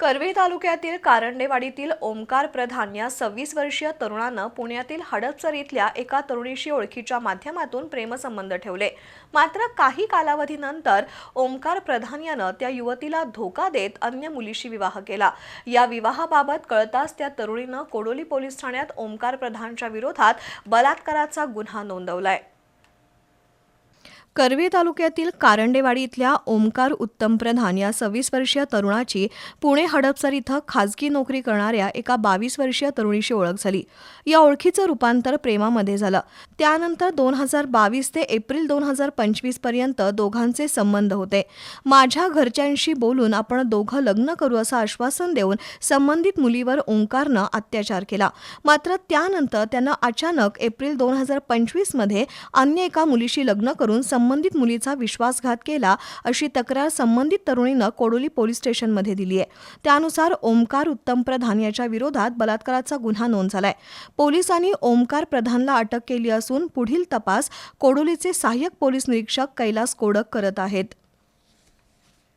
करवी तालुक्यातील कारंडेवाडीतील ओमकार प्रधान या सव्वीस वर्षीय तरुणानं पुण्यातील हडपसर इथल्या एका तरुणीशी ओळखीच्या माध्यमातून प्रेमसंबंध ठेवले. मात्र काही कालावधीनंतर ओमकार प्रधान यानं त्या युवतीला धोका देत अन्य मुलीशी विवाह केला. या विवाहाबाबत कळताच त्या तरुणीनं कोडोली पोलीस ठाण्यात ओमकार प्रधानच्या विरोधात बलात्काराचा गुन्हा नोंदवलाय. करवी तालुक्यातील कारंडेवाडी इथल्या ओमकार उत्तम प्रधान या सव्वीस वर्षीय तरुणाची पुणे हडपसर इथं खाजगी नोकरी करणाऱ्या एका बावीस वर्षीय तरुणीशी ओळख झाली. या ओळखीचं रूपांतर प्रेमामध्ये झालं. त्यानंतर दोन हजार बावीस ते एप्रिल दोन हजार पंचवीसपर्यंत दोघांचे संबंध होते. माझ्या घरच्यांशी बोलून आपण दोघं लग्न करू असं आश्वासन देऊन संबंधित मुलीवर ओंकारनं अत्याचार केला. मात्र त्यानंतर त्यानं अचानक एप्रिल दोन हजार पंचवीसमध्ये अन्य एका मुलीशी लग्न करून संबंधित मुलीचा विश्वासघात केला अशी तक्रार संबंधित तरुणीनं कोडोली पोलीस स्टेशनमध्ये दिली आहे. त्यानुसार ओमकार उत्तम प्रधान याच्या विरोधात बलात्काराचा गुन्हा नोंद झालाय. पोलिसांनी ओमकार प्रधानला अटक केली असून पुढील तपास कोडोलीचे सहाय्यक पोलीस निरीक्षक कैलास कोडक करत आहेत.